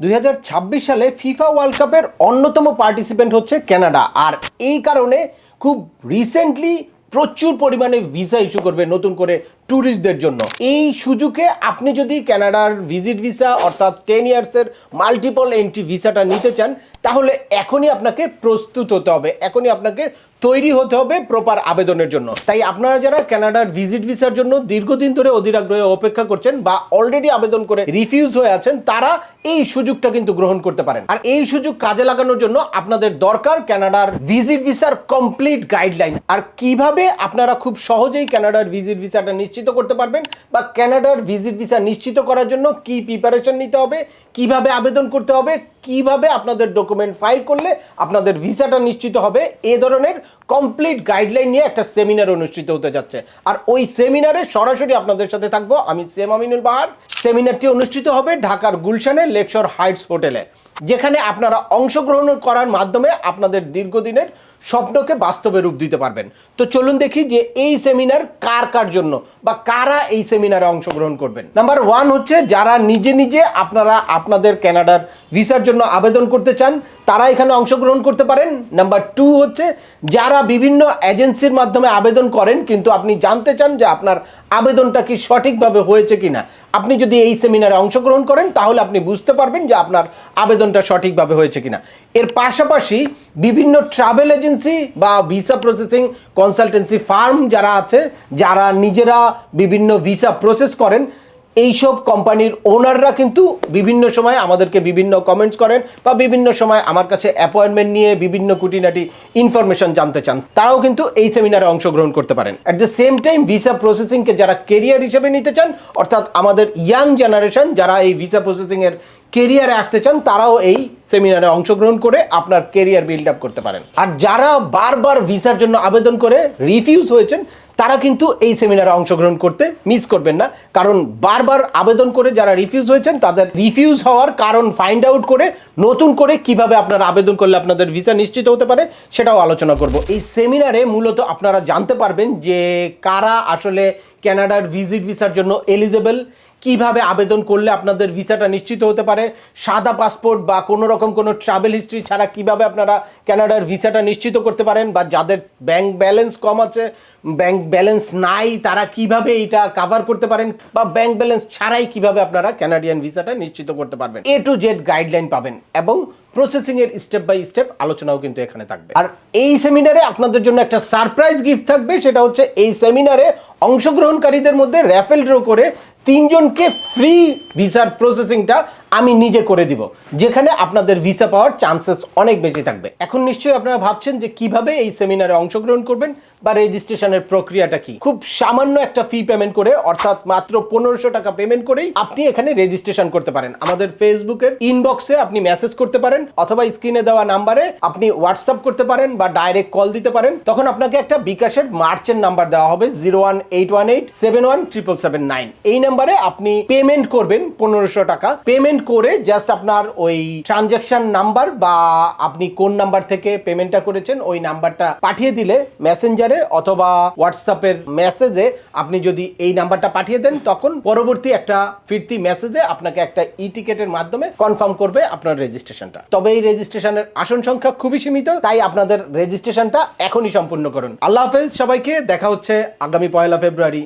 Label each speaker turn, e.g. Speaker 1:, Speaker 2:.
Speaker 1: দুই হাজার ছাব্বিশ সালে ফিফা ওয়ার্ল্ড কাপের অন্যতম পার্টিসিপেন্ট হচ্ছে ক্যানাডা আর এই কারণে খুব রিসেন্টলি প্রচুর পরিমাণে ভিসা ইস্যু করবে নতুন করে ট্যুরিস্টদের জন্য। এই সুযোগে আপনি যদি কানাডার ভিজিট ভিসা অর্থাৎ টেন ইয়ার্সের মাল্টিপল এন্ট্রি ভিসাটা নিতে চান, তাহলে এখনই আপনাকে প্রস্তুত হতে হবে। এখনই আপনাকে তৈরি হতে হবে প্রপার আবেদনের জন্য। তাই আপনারা যারা কানাডার ভিজিট ভিসার জন্য দীর্ঘদিন ধরে অধীর আগ্রহে অপেক্ষা করছেন বা অলরেডি আবেদন করে রিফিউজ হয়ে আছেন, তারা এই সুযোগটা কিন্তু গ্রহণ করতে পারেন। আর এই সুযোগ কাজে লাগানোর জন্য আপনাদের দরকার ক্যানাডার ভিজিট ভিসার কমপ্লিট গাইডলাইন আর কীভাবে আপনারা খুব সহজেই কানাডার ভিজিট ভিসাটা নিশ্চিত করতে পারবেন বা ক্যানাডার ভিজিট ভিসা নিশ্চিত করার জন্য কি প্রিপারেশন নিতে হবে, কীভাবে আবেদন করতে হবে কীভাবে আপনাদের ডকুমেন্ট ফাইল করলে আপনাদের ভিসাটা নিশ্চিত হবে? এ ধরনের কমপ্লিট গাইডলাইন নিয়ে একটা সেমিনার অনুষ্ঠিত হতে যাচ্ছে। আর ওই সেমিনারে সরাসরি আপনাদের সাথে থাকব। আমি সেম আমিনুল বাহার। সেমিনারটি অনুষ্ঠিত হবে ঢাকার গুলশানে লেকশর হাইটস হোটেলে, যেখানে আপনারা অংশগ্রহণ করার মাধ্যমে আপনাদের দীর্ঘদিনের স্বপ্নকে বাস্তবে রূপ দিতে পারবেন। তো চলুন দেখি যে এই সেমিনার কার কার জন্য বা কারা এই সেমিনারে অংশগ্রহণ করবেন। নাম্বার ওয়ান হচ্ছে যারা নিজে নিজে আপনারা আপনাদের কানাডার ভিসার জন্য আবেদন করতে চান, তারা এখানে অংশগ্রহণ করতে পারেন। নাম্বার টু হচ্ছে, যারা বিভিন্ন এজেন্সির মাধ্যমে আবেদন করেন, কিন্তু আপনি জানতে চান যে আপনার আবেদনটা কি সঠিকভাবে হয়েছে কিনা, আপনি যদি এই সেমিনারে অংশগ্রহণ করেন, তাহলে আপনি বুঝতে পারবেন যে আপনার আবেদনটা সঠিকভাবে হয়েছে কিনা। এর পাশাপাশি বিভিন্ন ট্রাভেল এজেন্সি বা ভিসা প্রসেসিং কনসালটেন্সি ফার্ম যারা আছে, যারা নিজেরা বিভিন্ন ভিসা প্রসেস করেন এইসব কোম্পানির ওনাররা কিন্তু বিভিন্ন সময় আমাদেরকে বিভিন্ন কমেন্টস করেন বা বিভিন্ন সময় আমার কাছে অ্যাপয়েন্টমেন্ট নিয়ে বিভিন্ন কুটিনাটি ইনফরমেশন জানতে চান। তারাও কিন্তু এই সেমিনারে অংশগ্রহণ করতে পারেন। At the same time visa প্রসেসিংকে যারা কেরিয়ার হিসেবে নিতে চান, অর্থাৎ আমাদের ইয়াং জেনারেশন যারা এই ভিসা প্রসেসিংয়ের কেরিয়ারে আসতে চান, তারাও এই সেমিনারে অংশগ্রহণ করে আপনার কেরিয়ার বিল্ড আপ করতে পারেন। আর যারা বারবার ভিসার জন্য আবেদন করে রিফিউজ হয়েছেন, তারা কিন্তু এই সেমিনারে অংশগ্রহণ করতে মিস করবেন না। কারণ বারবার আবেদন করে যারা রিফিউজ হয়েছেন, তাদের রিফিউজ হওয়ার কারণ ফাইন্ড আউট করে নতুন করে কীভাবে আপনারা আবেদন করলে আপনাদের ভিসা নিশ্চিত হতে পারে, সেটাও আলোচনা করব। এই সেমিনারে মূলত আপনারা জানতে পারবেন যে কারা আসলে কানাডার ভিজিট ভিসার জন্য এলিজেবল কীভাবে আবেদন করলে আপনাদের ভিসাটা নিশ্চিত হতে পারে? সাদা পাসপোর্ট বা কোনো রকম কোনো ট্রাভেল হিস্ট্রি ছাড়া কীভাবে আপনারা কানাডার ভিসাটা নিশ্চিত করতে পারেন? বা যাদের ব্যাংক ব্যালেন্স কম আছে ব্যাংক ব্যালেন্স নাই, তারা কীভাবে এটা কাভার করতে পারেন? বা ব্যাংক ব্যালেন্স ছাড়াই কীভাবে আপনারা কানাডিয়ান ভিসাটা নিশ্চিত করতে পারবেন? এ টু জেড গাইডলাইন পাবেন এবং প্রসেসিং এর স্টেপ বাই স্টেপ আলোচনাও কিন্তু এখানে থাকবে। আর এই সেমিনারে আপনাদের জন্য একটা সারপ্রাইজ গিফট থাকবে, সেটা হচ্ছে এই সেমিনারে অংশগ্রহণকারীদের মধ্যে র্যাফেল ড্র করে তিনজনকে ফ্রি ভিসার প্রসেসিংটা আমি নিজে করে দিব। যেখানে আপনাদের ভিসা পাওয়ার চান্সেস অনেক বেশি থাকবে। এখন নিশ্চয়ই আপনারা ভাবছেন যে কীভাবে এই সেমিনারে অংশগ্রহণ করবেন বা রেজিস্ট্রেশনের প্রক্রিয়াটা কি? খুব সামান্য একটা ফি পেমেন্ট করে, অর্থাৎ মাত্র পনেরোশো টাকা পেমেন্ট করেই আপনি এখানে রেজিস্ট্রেশন করতে পারেন। আমাদের ফেসবুকের ইনবক্সে আপনি মেসেজ করতে পারেন, অথবা স্ক্রিনে দেওয়া নাম্বারে আপনি হোয়াটসঅ্যাপ করতে পারেন বা ডাইরেক্ট কল দিতে পারেন। তখন আপনাকে একটা বিকাশের মার্চের নাম্বার দেওয়া হবে zero one eight one eight seven one triple seven nine এই নাম্বারে আপনি পেমেন্ট করবেন পনেরোশো টাকা। পেমেন্ট করে জাস্ট আপনার ওই ট্রানজ্যাকশন নাম্বার বা আপনি কোন নাম্বার থেকে পেমেন্টটা করেছেন, ওই নাম্বারটা পাঠিয়ে দিলে মেসেঞ্জারে অথবা হোয়াটসঅ্যাপের মেসেজে আপনি যদি এই নাম্বারটা পাঠিয়ে দেন, তখন পরবর্তী একটা ফিরতি মেসেজে আপনাকে একটা ই টিকেটের মাধ্যমে কনফার্ম করবে আপনার রেজিস্ট্রেশনটা তবে এই রেজিস্ট্রেশনের আসন সংখ্যা খুবই সীমিত, তাই আপনাদের রেজিস্ট্রেশনটা এখনই সম্পূর্ণ করুন। আল্লাহ হাফেজ, সবাইকে দেখা হচ্ছে আগামী পয়লা ফেব্রুয়ারি।